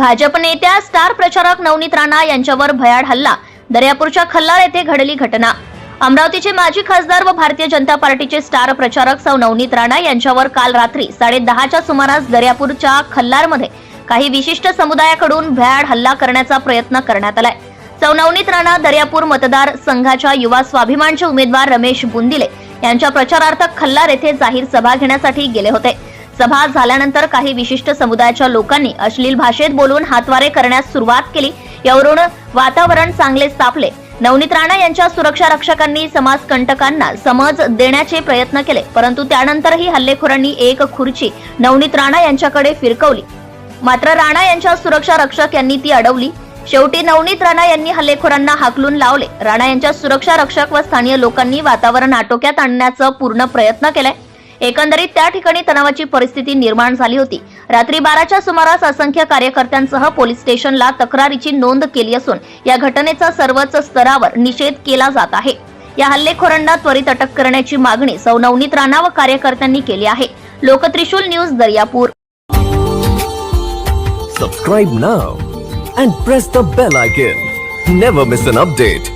भाजप नेत्या स्टार प्रचारक नवनीत राणा यांच्यावर भयाड हल्ला. दर्यापूरच्या खल्लाळ येथे घडली घटना. अमरावतीचे माजी खासदार व भारतीय जनता पार्टीचे स्टार प्रचारक सौ नवनीत राणा यांच्यावर काल रात्री साडे दहाच्या सुमारास दर्यापूरच्या खल्लारमध्ये काही विशिष्ट समुदायाकडून भयाड हल्ला करण्याचा प्रयत्न करण्यात आलाय. सौ नवनीत राणा दर्यापूर मतदार संघाच्या युवा स्वाभिमानचे उमेदवार रमेश बुंदिले यांच्या प्रचारार्थ खल्लार येथे जाहीर सभा घेण्यासाठी गेले होते. सभा झाल्यानंतर काही विशिष्ट समुदायाच्या लोकांनी अश्लील भाषेत बोलून हातवारे करण्यास सुरुवात केली. यावरून वातावरण चांगले तापले नवनीत राणा यांच्या सुरक्षा रक्षकांनी समाजकंटकांना समज देण्याचे प्रयत्न केले परंतु त्यानंतरही हल्लेखोरांनी एक खुर्ची नवनीत राणा यांच्याकडे फिरकवली. मात्र राणा यांच्या सुरक्षा रक्षक यांनी ती अडवली. शेवटी नवनीत राणा यांनी हल्लेखोरांना हाकलून लावले. राणा यांच्या सुरक्षा रक्षक व स्थानीय लोकांनी वातावरण आटोक्यात आणण्याचा पूर्ण प्रयत्न केलाय. एकंदरीत त्या ठिकाणी तणावाची परिस्थिती निर्माण झाली होती. रात्री बाराच्या सुमारास असंख्य कार्यकर्त्यांसह पोलीस स्टेशनला तक्रारीची नोंद केली असून या घटनेचा सर्वच स्तरावर निषेध केला जात आहे. या हल्लेखोरांना त्वरित अटक करण्याची मागणी सौ नवनीत राणा व कार्यकर्त्यांनी केली आहे. Loktrishul news Daryapur. Subscribe now and press the bell icon never miss an update